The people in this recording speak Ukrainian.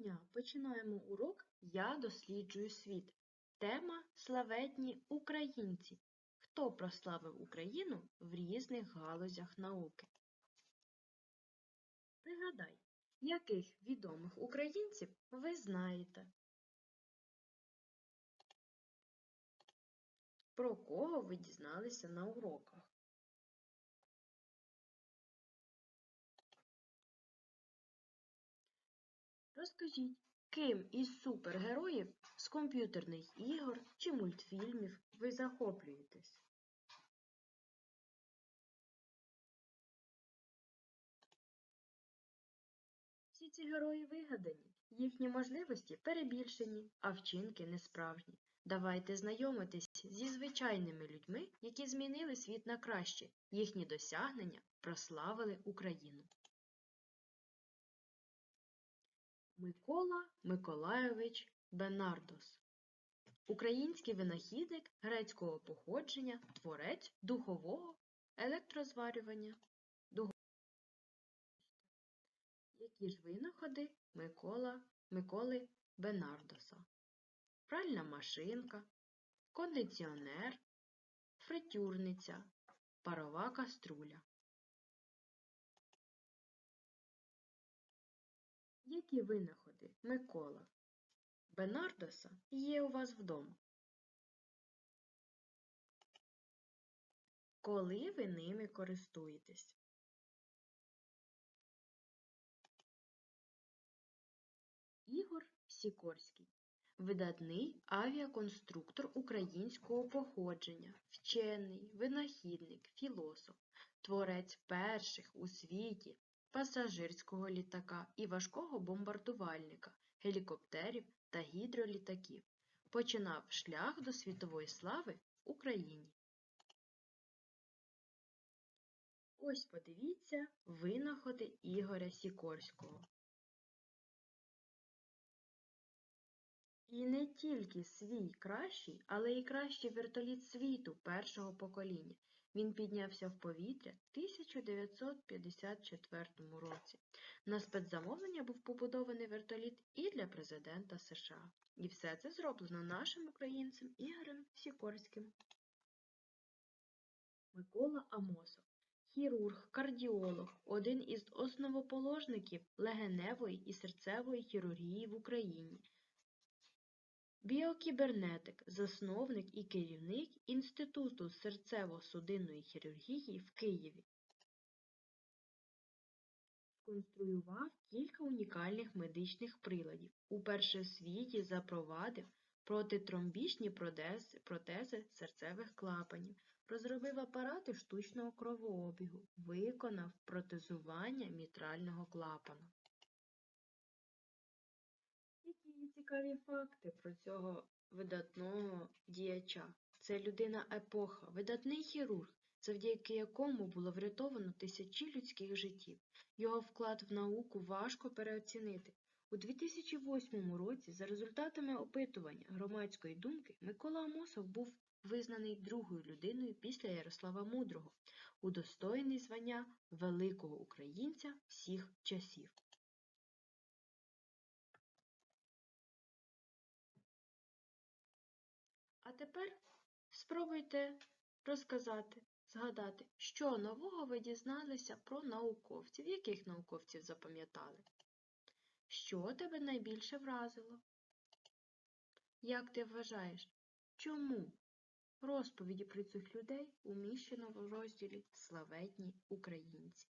дня! Починаємо урок Я досліджую світ. Тема Славетні українці. Хто прославив Україну в різних галузях науки? Пригадай, яких відомих українців ви знаєте? Про кого ви дізналися на уроках? Розкажіть, ким із супергероїв з комп'ютерних ігор чи мультфільмів ви захоплюєтесь? Всі ці герої вигадані, їхні можливості перебільшені, а вчинки несправжні. Давайте знайомитись зі звичайними людьми, які змінили світ на краще. Їхні досягнення прославили Україну. Микола Миколайович Бенардос Український винахідник грецького походження, творець духового електрозварювання. Які ж винаходи Микола, Миколи Бенардоса? Пральна машинка, кондиціонер, фритюрниця, парова каструля. Які винаходи Микола Бенардоса є у вас вдома? Коли ви ними користуєтесь? Ігор Сікорський видатний авіаконструктор українського походження, вчений, винахідник, філософ, творець перших у світі пасажирського літака і важкого бомбардувальника, гелікоптерів та гідролітаків, починав шлях до світової слави в Україні. Ось подивіться винаходи Ігоря Сікорського. І не тільки свій кращий, але й кращий вертоліт світу першого покоління. Він піднявся в повітря в 1954 році. На спецзамовлення був побудований вертоліт і для президента США. І все це зроблено нашим українцем Ігорем Сікорським. Микола Амосов хірург, кардіолог, один із основоположників легеневої і серцевої хірургії в Україні. Біокібернетик, засновник і керівник Інституту серцево-судинної хірургії в Києві. Сконструював кілька унікальних медичних приладів. Уперше в світі запровадив протитромбічні протези, серцевих клапанів, розробив апарати штучного кровообігу, виконав протезування мітрального клапану. Є цікаві факти про цього видатного діяча? Це людина епоха, видатний хірург, завдяки якому було врятовано тисячі людських життів. Його вклад в науку важко переоцінити. У 2008 році, за результатами опитування громадської думки, Микола Амосов був визнаний другою людиною після Ярослава Мудрого, удостоєний звання великого українця всіх часів. Тепер спробуйте розказати, згадати, що нового ви дізналися про науковців, яких науковців запам'ятали? Що тебе найбільше вразило? Як ти вважаєш, чому розповіді про цих людей уміщено в розділі Славетні українці?